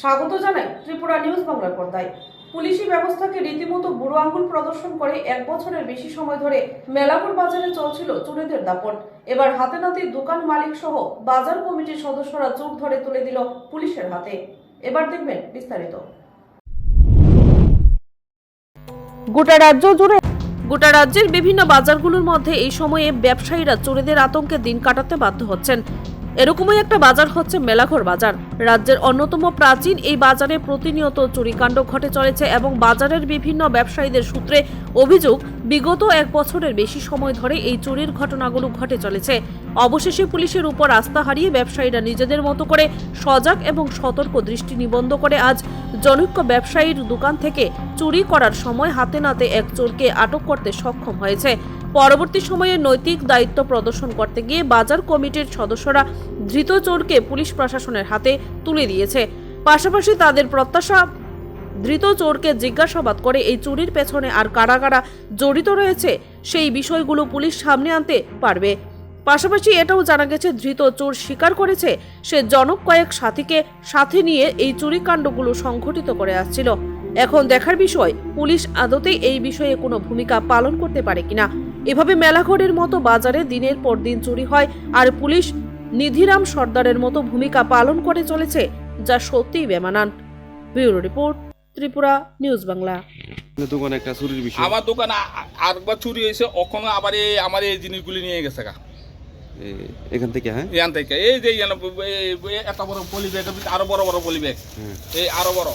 স্বাগত জানাই ত্রিপুরা নিউজ বাংলার পর্দায়। পুলিশি ব্যবস্থাকে রীতিমতো বুড়ো আঙ্গুল প্রদর্শন করে এক বছরের বেশি সময় ধরে মেলাপুর বাজারে চলছিল চোরেদের দাপট। এবার হাতে নাতে দোকান মালিক সহ বাজার কমিটির সদস্যরা চোখ ধরে তুলে দিল পুলিশের হাতে। এবার দেখবেন বিস্তারিত। গোটা রাজ্য জুড়ে গোটা রাজ্যের বিভিন্ন বাজারগুলোর মধ্যে এই সময়ে ব্যবসায়ীরা চোরেদের আতঙ্কে দিন কাটাতে বাধ্য হচ্ছেন। এরকমই একটা বাজার হচ্ছে মেলাঘর বাজার। রাজ্যের অন্যতম প্রাচীন এই বাজারে প্রতিনিয়ত চুরিকাণ্ড ঘটে চলেছে এবং বাজারের বিভিন্ন ব্যবসায়ীদের সূত্রে অভিযোগ, বিগত এক বছরের বেশি সময় ধরে এই চুরির ঘটনাগুলো ঘটে চলেছে। অবশেষে পুলিশের উপর আস্থা হারিয়ে ব্যবসায়ীরা নিজেদের মতো করে সজাগ এবং সতর্ক দৃষ্টি নিবন্ধ করে আজ জনৈক্য ব্যবসায়ীর দোকান থেকে চুরি করার সময় হাতে নাতে এক চোরকে আটক করতে সক্ষম হয়েছে। পরবর্তী সময়ে নৈতিক দায়িত্ব প্রদর্শন করতে গিয়ে বাজার কমিটির সদস্যরা ধৃত চোরকে পুলিশ প্রশাসনের হাতে তুলে দিয়েছে। পাশাপাশি তাদের প্রত্যাশা, ধৃত চোরকে জিজ্ঞাসাবাদ করে এই চুরির পেছনে আর কারা কারা জড়িত রয়েছে, সেই বিষয়গুলো পুলিশ সামনে আনতে পারবে। পাশাপাশি এটাও জানা গেছে ধৃত চোর স্বীকার করেছে সে জনক কয়েক সাথীকে সাথে নিয়ে এই চুরিকাণ্ডগুলো সংঘটিত করে আসছিল। এখন দেখার বিষয় পুলিশ আদতে এই বিষয়ে কোনো ভূমিকা পালন করতে পারে কিনা? এভাবে মেলাঘরের মতো বাজারে দিনের পর দিন চুরি হয় আর পুলিশ নিধিরাম সর্দারের মতো ভূমিকা পালন করে চলেছে যা সত্যিই বেমানান। Bureau report Tripura news Bangla. দোকানে একটা চুরির বিষয়। আমার দোকানে আরেকবার চুরি হয়েছে ওখানে আবার এই আমার এই জিনিসগুলি নিয়ে গেছে এখান থেকে হ্যাঁ? এখান থেকে। এই যে এত বড় পলি ভিতরে আরও বড় বড় পলি ব্যাগ। এই আরও বড়।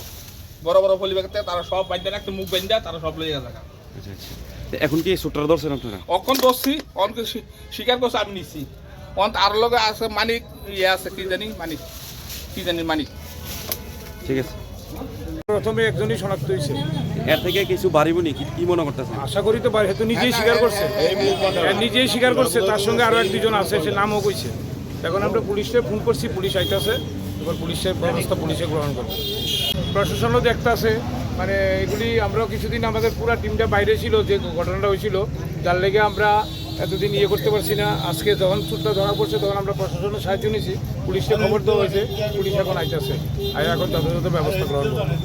বড় বড় পলি ব্যাগ তারা সব বাইন্দা একটা মুখ বাইন্দা তারা সব গেছে। গা আচ্ছা। আচ্ছা এখন কি সুটরা ধরছেন আপনারা? অখন দোষছি অনকে স্বী- স্বীকার করছে আমি নিছি। অন তার লগে আছে মানিক ইয়ে আছে কি জানি মানিক। কি জানি মানিক। ঠিক আছে। প্রথমে একজনই শনাক্ত হয়েছে। এর থেকে কিছু বাড়িব নি কি- কি মনে করতেছেন? আশা করি তো তো নিজেই স্বীকার করছে। নিজেই স্বীকার করছে তার সঙ্গে আরও এক দুজন আছে সে নামও কইছে। এখন আমরা পুলিশে ফোন করছি পুলিশ আইতাছে এবার পুলিশের ব্যবস্থা পুলিশে গ্রহণ করবে। প্রশাসনও দেখতে আছে মানে এগুলি আমরাও কিছুদিন আমাদের পুরা টিমটা বাইরে ছিল যে ঘটনাটা হয়েছিল যার লেগে আমরা এতদিন ইয়ে করতে পারছি না। আজকে যখন চুটটা ধরা পড়ছে, তখন আমরা প্রশাসনের সাহায্য নিয়েছি। পুলিশকে খবর দেওয়া হয়েছে। পুলিশ এখন আইতেছে। আর এখন যথাযথ ব্যবস্থা গ্রহণ করবে।